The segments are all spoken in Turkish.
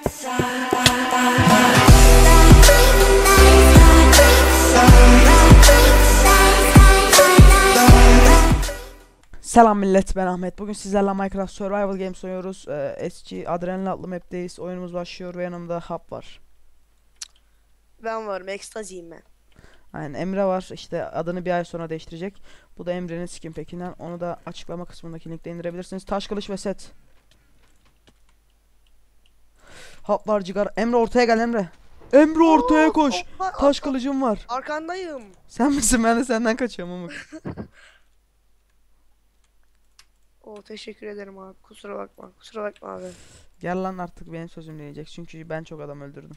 Selam millet ben Ahmet. Bugün sizlerle Minecraft Survival Games oynuyoruz. Ee, SG Adrenalin adlı map'teyiz. Oyunumuz başlıyor ve yanımda Hap var. Ben varım, ekstaziyim ben. Aynen Emre var. İşte adını bir ay sonra değiştirecek. Bu da Emre'nin skin packinden. Onu da açıklama kısmındaki linkte indirebilirsiniz. Taş kılıç ve set. Hap var cigar. Emre ortaya gel Emre. Emre ortaya koş. oha, Taş arka- kılıcım var. Arkandayım. Sen misin? Ben de senden kaçıyorum Umut. Oo teşekkür ederim abi. Kusura bakma. Kusura bakma abi. Gel lan artık benim sözüm dinleyecek. Çünkü ben çok adam öldürdüm.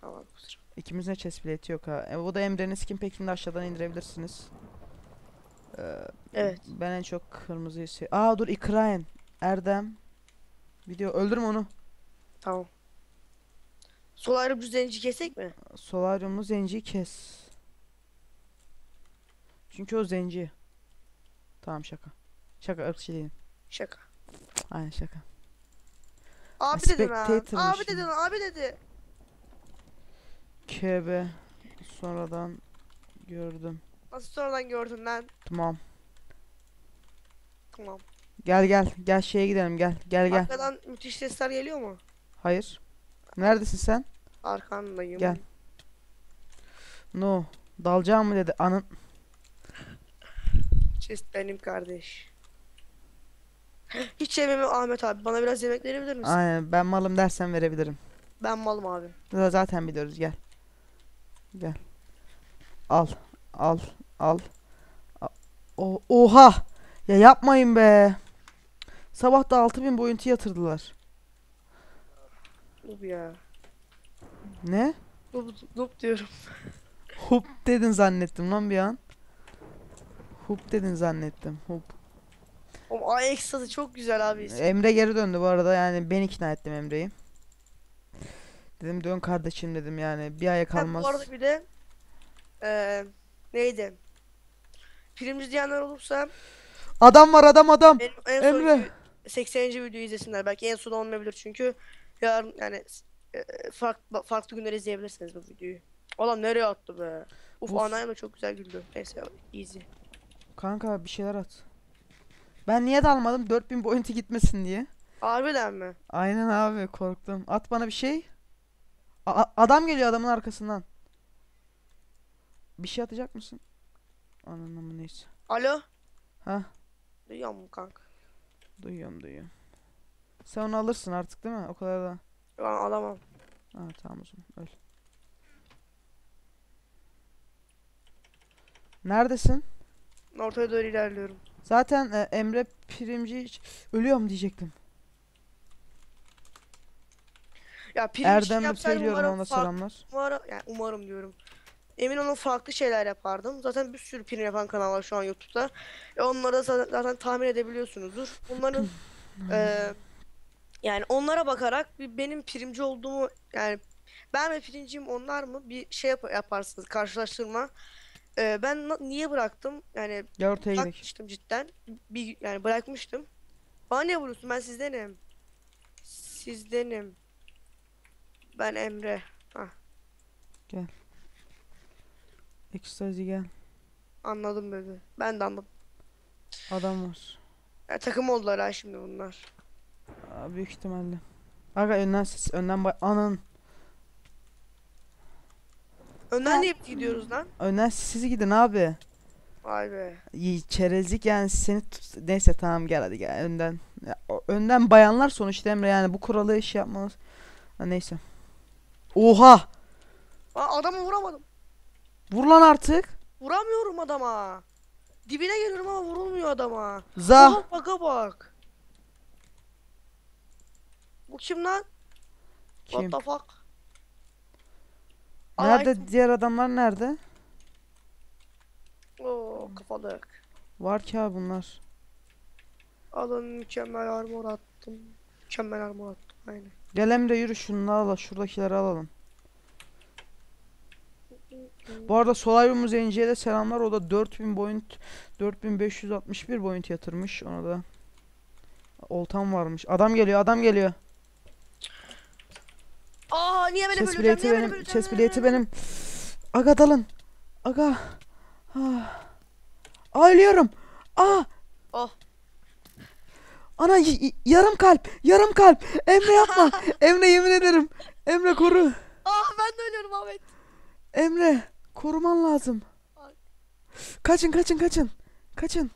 Tamam kusura. İkimizin de chest plate yok ha. E, bu da Emre'nin skin pack'ini de aşağıdan indirebilirsiniz. Ee, Evet. Ben en çok kırmızıyı sev... Aa dur İkraen. Erdem. Video öldürme onu. Tamam. Sol ayrı bir zenci kesek mi? Solaryumlu zenciyi kes. Çünkü o zenci. Tamam şaka. Şaka ırkçı değilim. Şaka. Aynen şaka. Abi dedin ha. spectator'mış Abi dedin abi dedi. KB. Sonradan gördüm. Nasıl sonradan gördün lan? Tamam. Tamam. Gel gel. Gel şeye gidelim gel. Gel gel. Arkadan müthiş sesler geliyor mu? Hayır. Neredesin sen? Arkandayım. Gel. No. Dalacağım mı dedi. Anın. Chest benim kardeş. Hiç yememi Ahmet abi. Bana biraz yemek verebilir misin? Aynen ben malım dersen verebilirim. Ben malım abi. Zaten biliyoruz gel. Gel. Al. Al. Al. A- O Oha. Ya yapmayın be. Sabah da 6000 boyuntu yatırdılar. Noob ya. Ne? Noob, noob diyorum. Hup dedin zannettim lan bir an. Hup dedin zannettim. Hup. O ay ekstazı çok güzel abi. Emre geri döndü bu arada yani ben ikna ettim Emre'yi. Dedim dön kardeşim dedim yani bir aya Ha, kalmaz. bu arada bir de eee neydi? Filmci diyenler olursa Adam var adam adam. benim en Emre. sonki 80. videoyu izlesinler. Belki en son olmayabilir çünkü yarın yani eee, farklı farklı günler izleyebilirsiniz bu videoyu. Adam nereye attı be? Uf Bu- anayım da çok güzel güldü. Neyse easy. Kanka bir şeyler at. Ben niye dalmadım? 4000 boyuntu gitmesin diye. Harbiden mi? Aynen abi korktum. At bana bir şey. A- adam geliyor adamın arkasından. Bir şey atacak mısın? Ananı neyse. Alo? Ha Duyuyor musun kanka? duyuyorum duyuyorum. Sen onu alırsın artık değil mi? O kadar da. Ben alamam. Ha tamam o zaman öl. Neredesin? Ortaya doğru ilerliyorum. Zaten e, Emre Primci ölüyorum diyecektim. Ya prim için Erdem'le yapsaydım söylüyorum umarım ona farklı- selamlar. Umarım, yani umarım diyorum. Emin olun farklı şeyler yapardım. Zaten bir sürü prim yapan kanal var şu an YouTube'da. E onları da zaten, zaten tahmin edebiliyorsunuzdur. Bunların eee, yani onlara bakarak bir benim primci olduğumu yani ben ve primciyim onlar mı bir şey yap- yaparsınız karşılaştırma. Eee, ben niye bıraktım? Yani Gel ortaya gidelim. bırakmıştım cidden. Bir yani bırakmıştım. Bana niye vuruyorsun? Ben sizdenim. Sizdenim. Ben Emre. Ekstazi gel. Anladım bebe. Ben de anladım. Adam var. Ya, takım oldular ha şimdi bunlar. Aa, büyük ihtimalle. Aga önden ses önden bay anın Önden niye gidiyoruz lan? önden siz gidin abi. Vay be. İyi, Çerezlik yani seni tut- neyse tamam gel hadi gel önden. Ya, önden bayanlar sonuçta Emre yani bu kuralı iş yapmanız. Ha, neyse. Oha! Aa, adamı vuramadım. Vur lan artık. Vuramıyorum adama. Dibine geliyorum ama vurulmuyor adama. Za. Oha baka bak. Bu kim lan? Kim? What the fuck? Nerede Ay, diğer adamlar nerede? Oo kafalık. Var ki abi bunlar. Alın mükemmel armor attım. Mükemmel armor attım aynen. Gel Emre yürü şunu al şuradakileri alalım. Bu arada Solaryum Zenci'ye de selamlar. O da 4000 boyut 4561 boyut yatırmış. Ona da oltam varmış. Adam geliyor, adam geliyor. Niye beni Niye beni benim. böleceğim? Chest plate'i benim. Aga dalın. Aga. Ah. Aa ölüyorum. Aa. Oh. Ana yarım kalp. Yarım kalp. Emre yapma. Emre yemin ederim. Emre koru. Ah ben de ölüyorum Ahmet. Emre koruman lazım. Kaçın kaçın kaçın. Kaçın.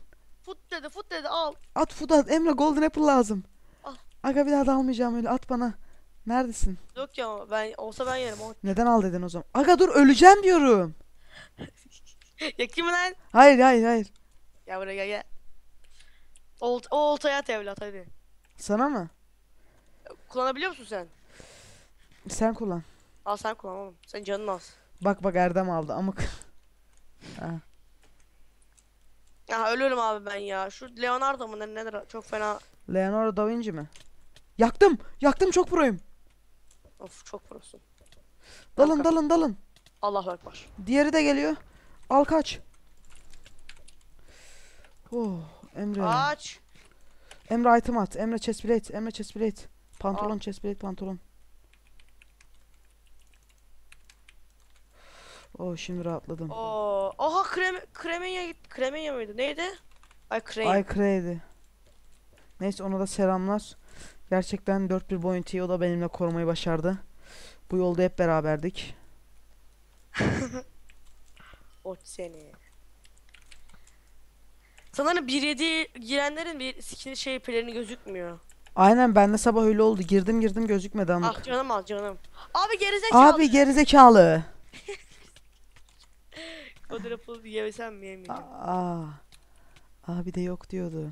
Fut dedi fut dedi al. At food at. Emre golden apple lazım. Al. Aga bir daha da almayacağım öyle. At bana. Neredesin? Yok ya ben olsa ben yerim. O... Neden al dedin o zaman? Aga dur öleceğim diyorum. Yakayım mı lan? Hayır hayır hayır. Gel buraya gel gel. Olt, o oltaya at evlat hadi. Sana mı? Kullanabiliyor musun sen? Sen kullan. Al sen kullan oğlum. Sen canın az. Bak bak Erdem aldı amık. Ha. Ya ölüyorum abi ben ya. Şu Leonardo mu ne nedir? Çok fena. Leonardo da Vinci mi? Yaktım. Yaktım çok proyum. Of çok prosun. Dalın Kanka. dalın dalın. Allahu ekber. Diğeri de geliyor. Al kaç. Oh Emre. Aç. Emre item at. Emre chest plate. Emre chest plate. Pantolon Al. chest plate pantolon. Oh şimdi rahatladım. Oo. Oha krem kremenya. Kremenya mıydı? Neydi? Ay krem. Ay kredi. Neyse ona da selamlar. Gerçekten 4-1 boyuntiyi o da benimle korumayı başardı. Bu yolda hep beraberdik. Ot seni. Sanırım 1.7 girenlerin bir skin şey pelerini gözükmüyor. Aynen bende sabah öyle oldu. Girdim girdim gözükmedi amık. Ah canım al canım. Abi gerizekalı. Abi gerizekalı. Quadruple yemesem mi yemeyeceğim? Aa. Abi de yok diyordu.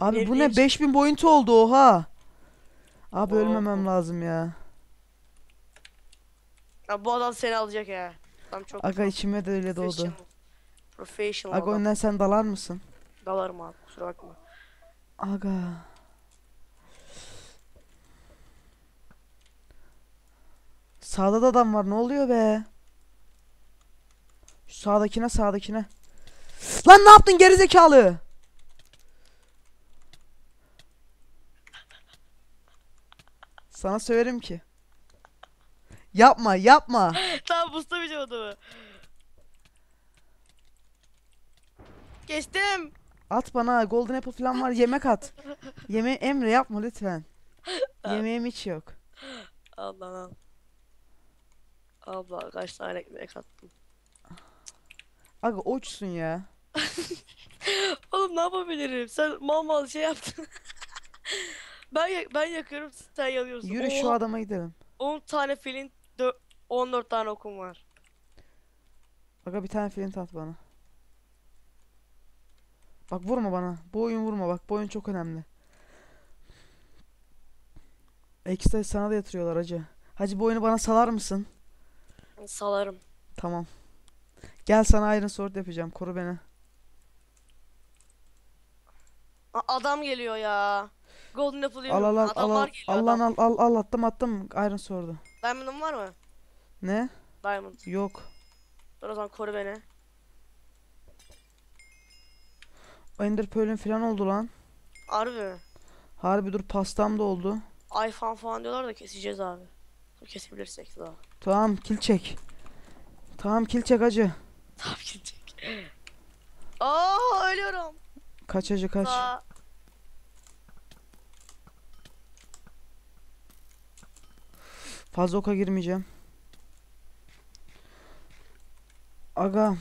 Abi Ne bu ne 5000 point oldu oha. Abi ölmemem lazım ya. Ya bu adam seni alacak ya. Adam çok Aga içime de öyle doğdu. professional. Professional Aga adam. önden sen dalar mısın? Dalarım abi kusura bakma. Aga. Sağda da adam var. Ne oluyor be? Şu sağdakine sağdakine. Lan ne yaptın gerizekalı? Sana söylerim ki. Yapma yapma. tamam bustamayacağım adamı. Geçtim. At bana golden apple falan var yemek at. Yeme Emre yapma lütfen. Yemeğim hiç yok. Al lan al. Abla kaç tane ekmek attım. Aga uçsun ya. Oğlum ne yapabilirim? Sen mal mal şey yaptın. Ben ben yakıyorum sen yanıyorsun. Yürü şu adama gidelim. 10 tane filin dö- 14 tane okum var. Aga bir tane flint at bana. Bak vurma bana. Bu oyun vurma bak. Bu oyun çok önemli. Ekstra sana da yatırıyorlar hacı. Hacı bu oyunu bana salar mısın? Salarım. Tamam. Gel sana Iron Sword yapacağım. Koru beni. A- adam geliyor ya. Golden Apple Al al al al al al lan al al al attım attım Iron Sword'u. Diamond'ın var mı? Ne? Diamond. Yok. Dur o zaman koru beni. Ender Pearl'ün falan oldu lan. Harbi? Harbi dur pastam da oldu. iPhone falan diyorlar da keseceğiz abi. Dur kesebilirsek daha. Tamam kill çek. Tamam kill çek hacı. Tamam gidecek. Aa ölüyorum. Kaç hacı kaç. Aa, Fazla oka girmeyeceğim. Aga.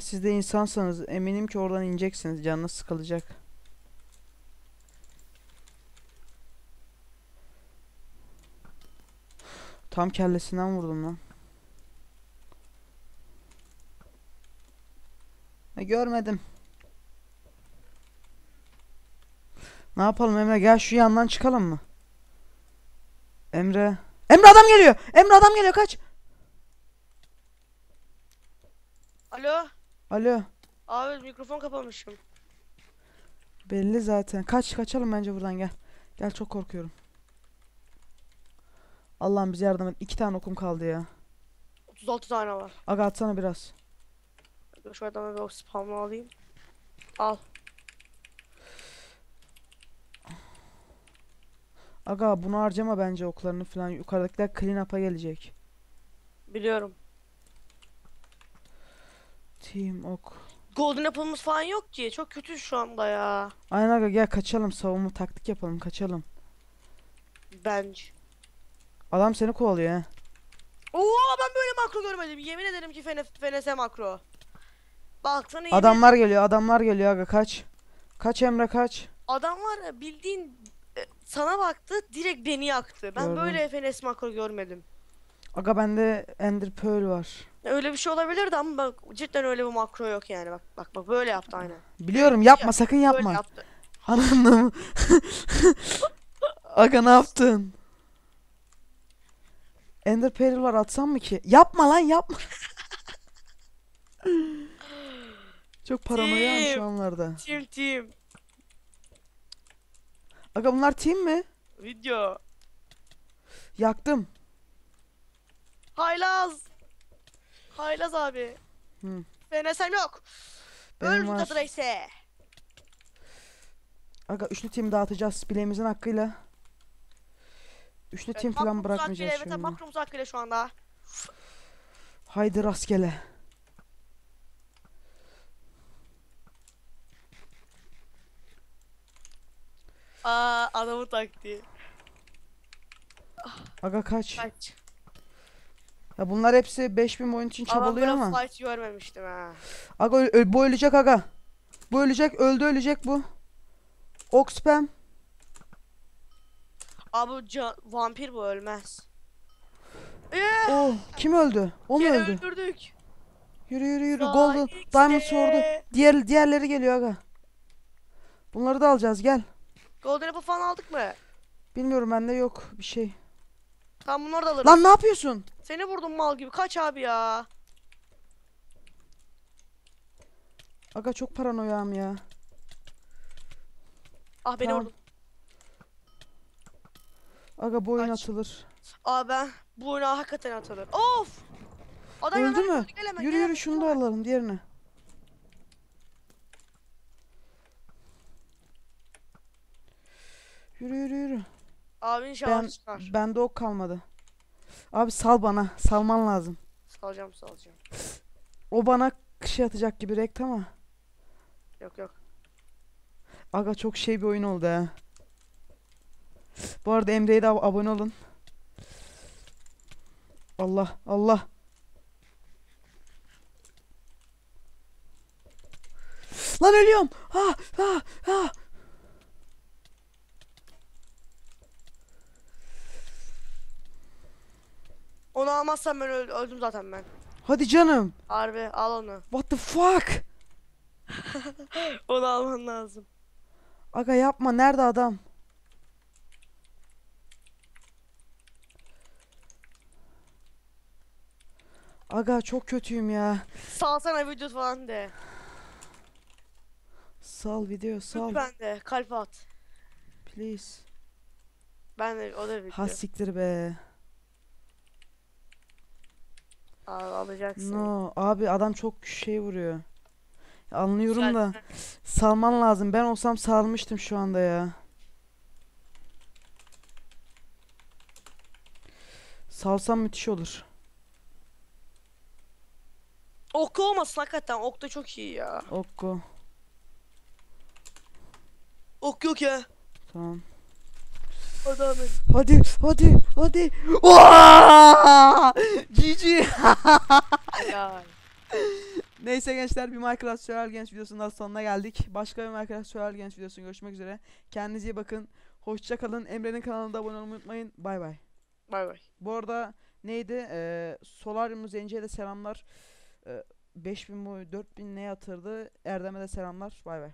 Siz de insansanız eminim ki oradan ineceksiniz. Canınız sıkılacak. Tam kellesinden vurdum lan. E, görmedim. Ne yapalım Emre? Gel şu yandan çıkalım mı? Emre. Emre adam geliyor. Emre adam geliyor kaç. Alo. Alo. Abi mikrofon kapamışım. Belli zaten. Kaç kaçalım bence buradan gel. Gel çok korkuyorum. Allah'ım bize yardım et. İki tane okum kaldı ya. 36 tane var. Aga atsana biraz. Dur Şu adamı bir spamla alayım. Al. Aga bunu harcama bence oklarını falan. Yukarıdakiler clean up'a gelecek. Biliyorum. Team ok. Golden Apple'ımız falan yok ki. Çok kötü şu anda ya. Aynen aga gel kaçalım savunma taktik yapalım kaçalım. Bence. Adam seni kovalıyor ha. Oo ben böyle makro görmedim. Yemin ederim ki fene, FNS makro. Baksana yemin Adamlar geliyor adamlar geliyor aga kaç. Kaç Emre kaç. Adam var ya bildiğin sana baktı direkt beni yaktı. Ben Gördüm. böyle FNS makro görmedim. Aga bende Ender Pearl var. Öyle bir şey olabilirdi ama bak cidden öyle bir makro yok yani. Bak bak bak böyle yaptı aynen. Biliyorum yapma sakın yapma. yaptı. Ananı Aga ne yaptın? Ender Pearl var atsam mı ki? Yapma lan yapma. Çok paranoyam şu anlarda. Team team. Aga bunlar team mi? Video. Yaktım. Haylaz. Haylaz abi. Hı. FNS'm yok. Öl burada Drake'se. Aga üçlü team dağıtacağız bileğimizin hakkıyla. Üçlü team falan bırakmayacağız Evet şimdi. makromuz hakkıyla şu anda. Haydi rastgele. Aa adamın taktiği. Aga kaç. Kaç. Ya bunlar hepsi 5000 oyun için çabalıyor ama. fight görmemiştim ha. Aga bu ölecek aga. Bu ölecek öldü ölecek bu. Ok spam. Abi bu ca- vampir bu ölmez. Oh kim öldü? O mu öldü? öldürdük. Yürü yürü yürü. Golden. Diamond Sword'u. Diğer diğerleri geliyor aga. Bunları da alacağız gel. Golden Apple falan aldık mı? Bilmiyorum bende yok bir şey. Tamam bunları da alırız. Lan ne yapıyorsun? Seni vurdum mal gibi. Kaç abi ya. Aga çok paranoyam ya. Ah beni Tamam. vurdun. Aga bu oyun Kaç. atılır. Aa ben bu oyuna hakikaten atılır. Of! Adam Öldü yanına mü? Yürü yürü şunu da alalım diğerini. Yürü yürü yürü. Abi inşallah Ben çıkar. bende ok kalmadı. Abi sal bana. Salman lazım. Salacağım salacağım. O bana şey atacak gibi rekt ama. Yok yok. Aga çok şey bir oyun oldu ha. Bu arada Emre'ye de ab- abone olun. Allah Allah. Lan ölüyorum. Ha ha ha. Onu almazsam ben öl- öldüm zaten ben. Hadi canım. Harbi al onu. What the fuck? Onu alman lazım. Aga yapma. Nerede adam? Aga çok kötüyüm ya. Salsana video falan de. Sal video sal. Lütfen de kalp at. Please. Ben de o da video. Ha siktir be. Al, alacaksın. No abi adam çok şey vuruyor. Anlıyorum Güzel. da salman lazım. Ben olsam salmıştım şu anda ya. Salsam müthiş olur. Ok olmasın hakikaten. Ok da çok iyi ya. Okko. Ok yok ya. Tamam. Adam Hadi hadi hadi. GG. Neyse gençler bir Minecraft Survival Games videosunun daha sonuna geldik. Başka bir Minecraft Survival Games videosunda görüşmek üzere. Kendinize iyi bakın. Hoşça kalın. Emre'nin kanalına da abone olmayı unutmayın. Bay bay. Bay bay. Bu arada neydi? Ee, Solarium'un Zenci'ye de selamlar. Ee, 5000 mi 4000 ne yatırdı? Erdem'e de selamlar. Bay bay.